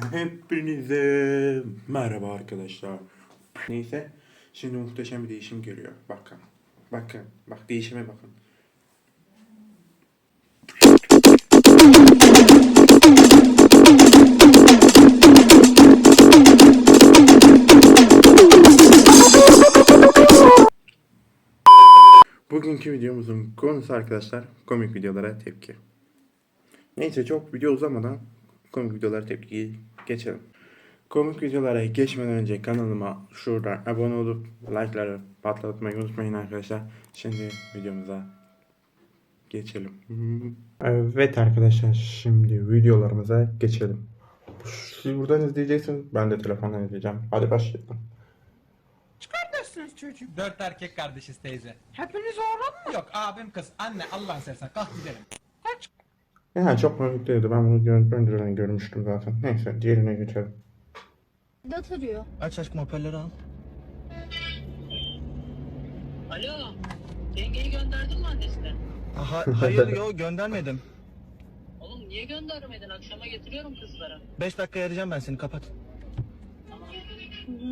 Hepinize merhaba arkadaşlar. Neyse şimdi muhteşem bir değişim geliyor. Bakın. Bakın. Bak değişime bakın. Bugünkü videomuzun konusu arkadaşlar komik videolara tepki. Neyse çok video uzamadan komik videolara tepkiyi geçelim. Komik videolara geçmeden önce kanalıma şuradan abone olup like'ları patlatmayı unutmayın arkadaşlar. Şimdi videomuza geçelim. Evet arkadaşlar şimdi videolarımıza geçelim. Siz buradan izleyeceksiniz. Ben de telefondan izleyeceğim. Hadi başlayalım. Kardeşsiniz çocuk. Dört erkek kardeşiz teyze. Hepiniz oğlan mı? Yok abim kız. Anne Allah'ın seversen kalk gidelim. Yani çok komik değildi. Ben bunu gör- önceden görmüştüm zaten. Neyse diğerine geçelim. Dat arıyor. Aç aşkım hoparlörü al. Alo, yengeyi gönderdin mi annesine? Aha, hayır yo göndermedim. Oğlum niye göndermedin? Akşama getiriyorum kızlara. 5 dakika arayacağım ben seni kapat.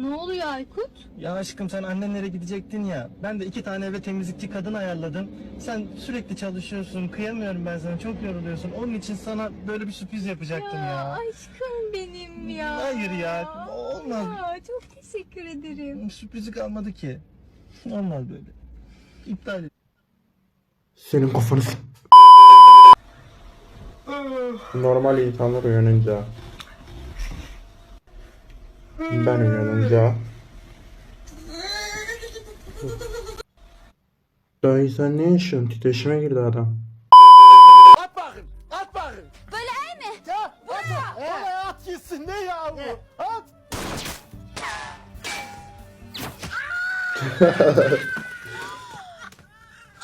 Ne oluyor Aykut? Ya aşkım sen annenlere gidecektin ya. Ben de iki tane eve temizlikçi kadın ayarladım. Sen sürekli çalışıyorsun. Kıyamıyorum ben sana. Çok yoruluyorsun. Onun için sana böyle bir sürpriz yapacaktım ya. aşkım benim ya. Hayır ya, olmaz. Ya, çok teşekkür ederim. Sürprizi kalmadı ki. Olmaz böyle. İptal et. Senin kafanı s- Normal insanlar uyanınca Ben uyanınca Dayı sen ne yaşıyorsun? Titreşime girdi adam. At bakayım. At bakayım. Böyle mi? Ya at. Oraya at gitsin ne ya bu? At.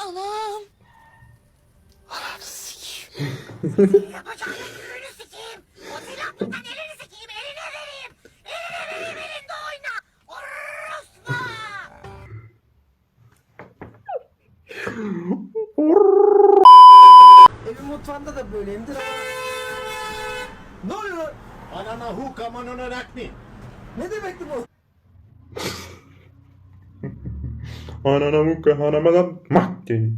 Anam. Evin mutfağında da böyleyimdir ama. Ne oluyor? Anana hu kamanona rakni. Ne demekti bu? Anana mukka hanamadan mak dedi.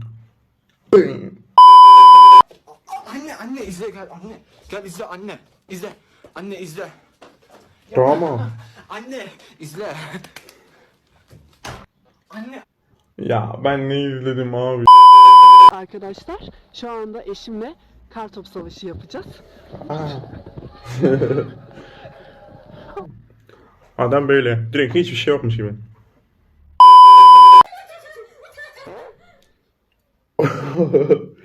Anne anne izle gel anne. Gel izle anne. İzle. Anne izle. Tamam. Anne izle. Anne. Ya ben ne izledim abi. Arkadaşlar şu anda eşimle kartop savaşı yapacağız. Adam böyle. Direkt hiçbir şey yokmuş gibi.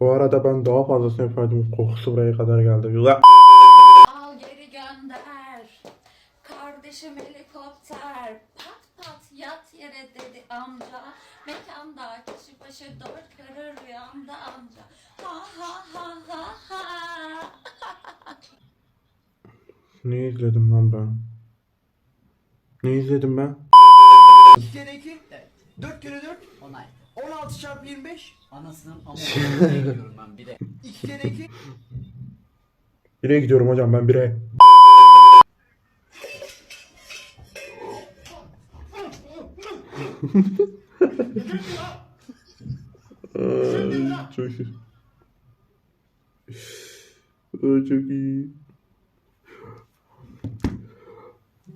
Bu arada ben daha fazlasını yapardım. Kokusu buraya kadar geldi. Ulan. Al geri gönder. Kardeşim helikopter. Pat pat yat yere dedi amca. Mekanda kişi başı dört kere rüyamda amca. Ha ha ha ha ha. Ne izledim lan ben? Ne izledim ben? 2 kere 2. 4 kere 4. 16 çarpı 25. Anasının amına diyorum ben bir de. 2 kere 2. Bire gidiyorum hocam ben bire. Ay, çok iyi. Ay, çok iyi.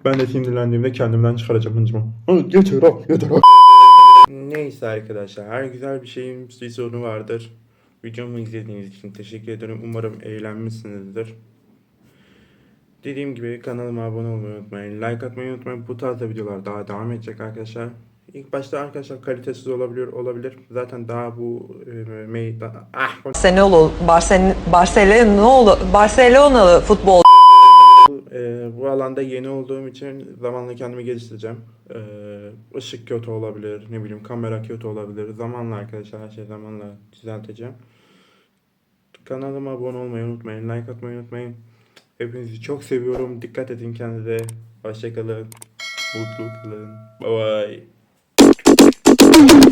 Ben de sinirlendiğimde kendimden çıkaracağım hıncımı. Yeter ha, yeter ha. Neyse arkadaşlar, her güzel bir şeyin bir sonu vardır. Videomu izlediğiniz için teşekkür ederim. Umarım eğlenmişsinizdir. Dediğim gibi kanalıma abone olmayı unutmayın. Like atmayı unutmayın. Bu tarzda videolar daha devam edecek arkadaşlar. İlk başta arkadaşlar kalitesiz olabilir olabilir. Zaten daha bu e, meydan ah Barcelona, Barcelona, Barcelona, Barcelonalı futbol e, bu alanda yeni olduğum için zamanla kendimi geliştireceğim. E, ışık kötü olabilir, ne bileyim kamera kötü olabilir. Zamanla arkadaşlar her şey zamanla düzelteceğim. Kanalıma abone olmayı unutmayın, like atmayı unutmayın. Hepinizi çok seviyorum. Dikkat edin kendinize. Hoşçakalın. Mutlu kalın. Bye bye. Thank you.